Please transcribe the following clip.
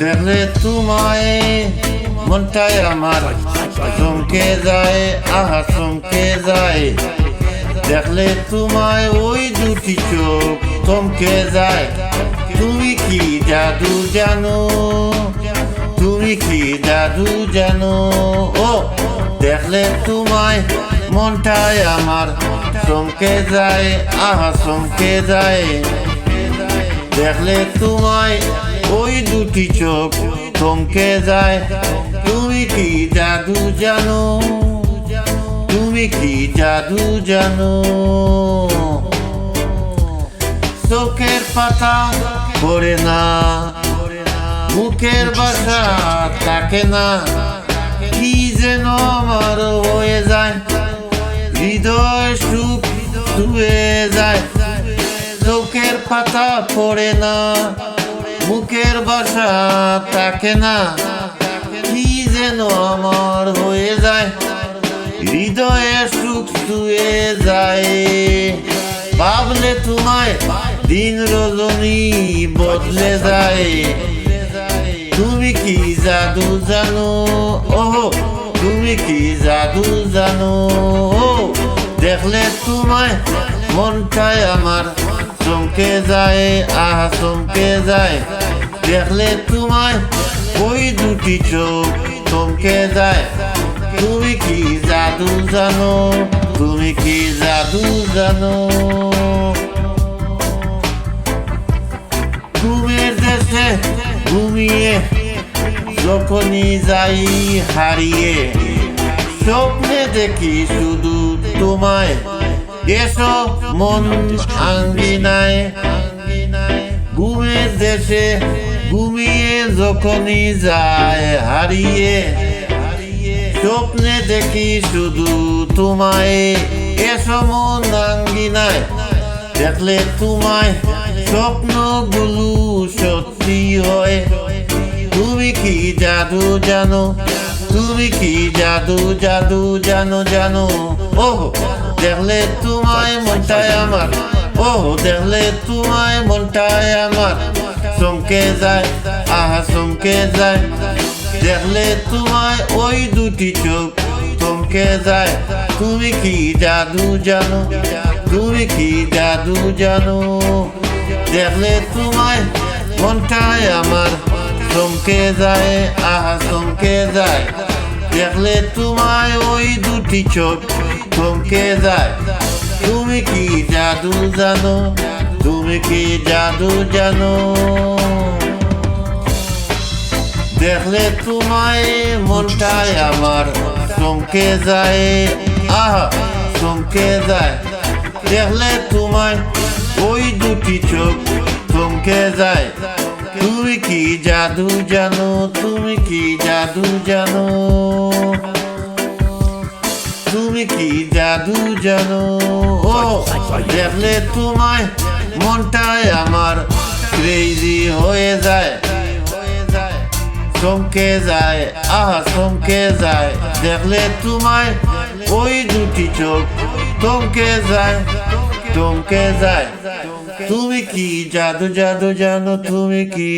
দেখলে তোমায় মনটাই আমার চমকে যায়, আহা, চমকে যায়। দেখলে তোমায় ওই দুটি চোখ চমকে যায়। তুমি কি জাদু জানো? তুমি কি জাদু জানো? ও, দেখলে তোমায় মনটাই আমার চমকে যায়, আহা, চমকে যায়। দেখলে তোমায় ওই দুটি চোখ থমকে যায়। তুমি কি জাদু জানো? তুমি কি জাদু জানো? চোখের পাতা পড়ে না। মুখের বাসা থাকে না। কি যেন আমার হয়ে যায়। হৃদয় সুখ ধুয়ে যায়। চোখের পাতা পড়ে না। মুখের বাসা থাকে না। কি যেন আমার হয়ে যায়। হৃদয়ে সুখ শুয়ে যায়। ভাবলে তোমায় দিন রজনী বদলে যায়। তুমি কি জাদু জানো? ওহো, তুমি কি জাদু জানো? ও, দেখলে তোমায় মনটাই আমার চমকে যায়, আহা, চমকে যায়। দেখলে তোমায় ওই দুটি চোখ চমকে যায় তুমি কি জাদু জানো? তুমি কি জাদু জানো? ঘুমের দেশে ঘুমিয়ে যখনই যাই হারিয়ে, স্বপ্নে দেখি শুধু তোমায়। এসো মন আঙ্গিনায়। ঘুমের দেশে ঘুমিয়ে যখনই যায়, হারিয়ে স্বপ্নে দেখি শুধু তোমায়। এসো মন আঙ্গিনায় দেখলে তোমায়, স্বপ্নগুলো সত্যি হয়। তুমি কি জাদু জানো? তুমি কি জাদু জাদু জানো জানো? ওহ, দেখলে তোমায় মনটায় আমার ওহ, দেখলে তোমায় মনটায় আমার চমকে যায়, আহা, চমকে যায়। দেখলে তোমায় ওই দুটি চোখ চমকে যায়। তুমি কি জাদু জানো? তুমি কি জাদু জানো? দেখলে তোমায় মনটায় আমার চমকে যায়, আহা, চমকে যায়। দেখলে তোমায় ওই দুটি চোখ চমকে যায়। তুমি কি জাদু জানো? তুমি কি জাদু জানো? দেখলে তোমায় মনটায় আমার চমকে যায়। আহা, চমকে যায়। দেখলে তোমায় ওই দুটি চোখ চমকে যায়। তুমি কি জাদু জানো? তুমি কি জাদু জানো? তুমি কি জাদু জানো? ও দেখলে তোমায় মনটায় আমার ক্রেজি হয়ে যায়। চমকে যায় আহা চমকে যায়। দেখলে তোমায় ওই দুটি চোখ চমকে যায় চমকে যায়। তুমি কি জাদু জাদু জানো? তুমি কি